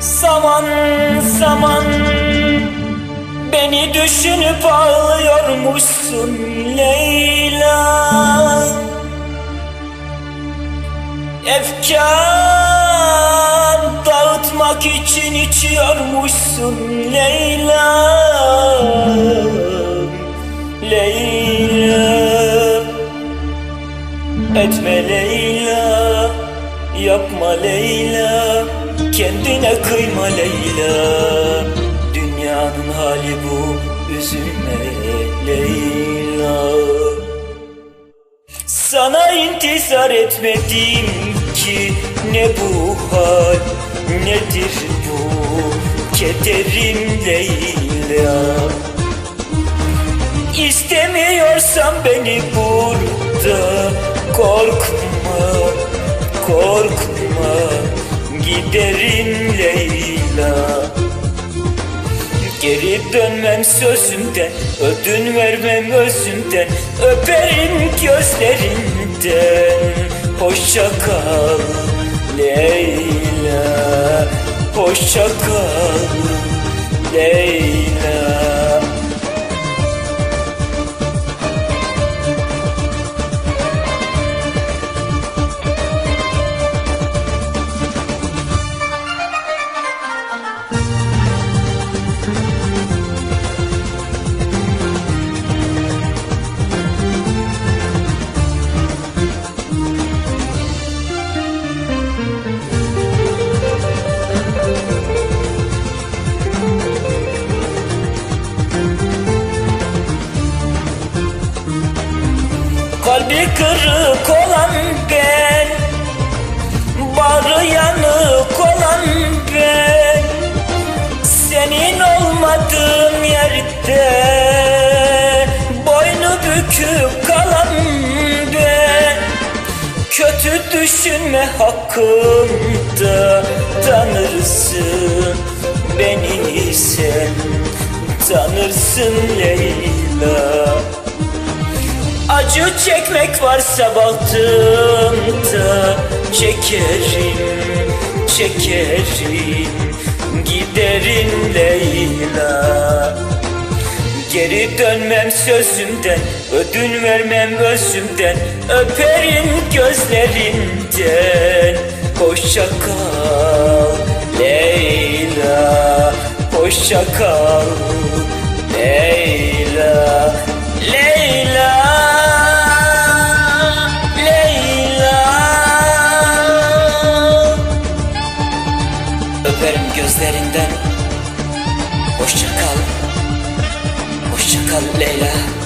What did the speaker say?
Zaman zaman Beni düşünüp ağlıyormuşsun Leyla. Efkar dağıtmak için içiyormuşsun Leyla. Leyla. Etme Leyla Yapma Leyla. Kendine kıyma Leyla. Dünyanın hali bu Üzülme Leyla. Sana intizar etmedim ki Ne bu hal Nedir bu Kederim Leyla? İstemiyorsan beni burada korkma Giderim Leyla. Geri dönmem sözümden Ödün vermem özümden Öperim gözlerinden Hoşça kal Leyla Hoşça kal Leyla Kalbi kırık olan ben Bağrı yanık olan ben Senin olmadığın yerde Boynu bükük kalan ben Kötü düşünme hakkımda Tanırsın beni sen. Tanırsın Leyla Acı çekmek varsa bahtımda Çekerim, çekerim. Giderim Leyla. Geri dönmem sözümden Ödün vermem özümden. Öperim gözlerinden. Hoşça kal Leyla. Hoşça kal Leyla gözlerinden. Hoşça kal. Hoşça kal Leyla